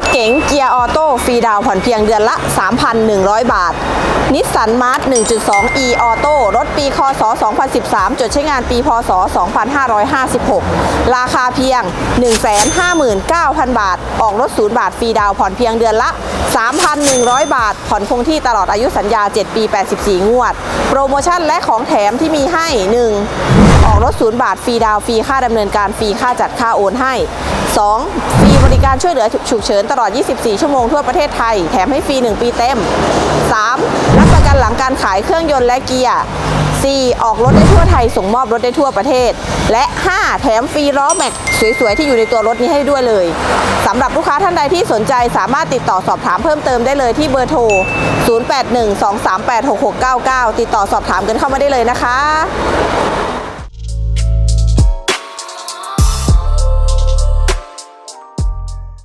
ถเก๋งเกียร์ออโต้ฟรีดาวผ่อนเพียงเดือนละ 3,100 บาท นิสสันมาร์ท1.2 e ออโต้รถปีคศ 2013 จดใช้งานปีพศ 2556 ราคาเพียง 159,000 บาท ออกรถ 0 บาทฟรีดาวผ่อนเพียงเดือนละ 3,100 บาท ผ่อนคงที่ตลอดอายุสัญญา 7 ปี 84 งวด โปรโมชั่นและของแถมที่มีให้ 1. 0 บาท ฟรีดาวฟรีค่าดำเนินการฟรีค่าจัดค่าโอนให้ 2. ฟรีบริการช่วยเหลือฉุกเฉินตลอด 24 ชั่วโมงทั่วประเทศไทย แถมให้ฟรี 1 ปีเต็ม 3. รับประกันหลังการขายเครื่องยนต์และเกียร์ 4. ออกรถได้ทั่วไทยส่งมอบรถได้ทั่วประเทศ และ 5. แถมฟรีล้อแม็กสวยๆ ที่อยู่ในตัวรถนี้ให้ด้วยเลยสำหรับลูกค้าท่านใดที่สนใจสามารถติดต่อสอบถามเพิ่มเติมได้เลยที่เบอร์โทร 0812386699 ติดต่อสอบถามกันเข้ามาได้เลยนะคะ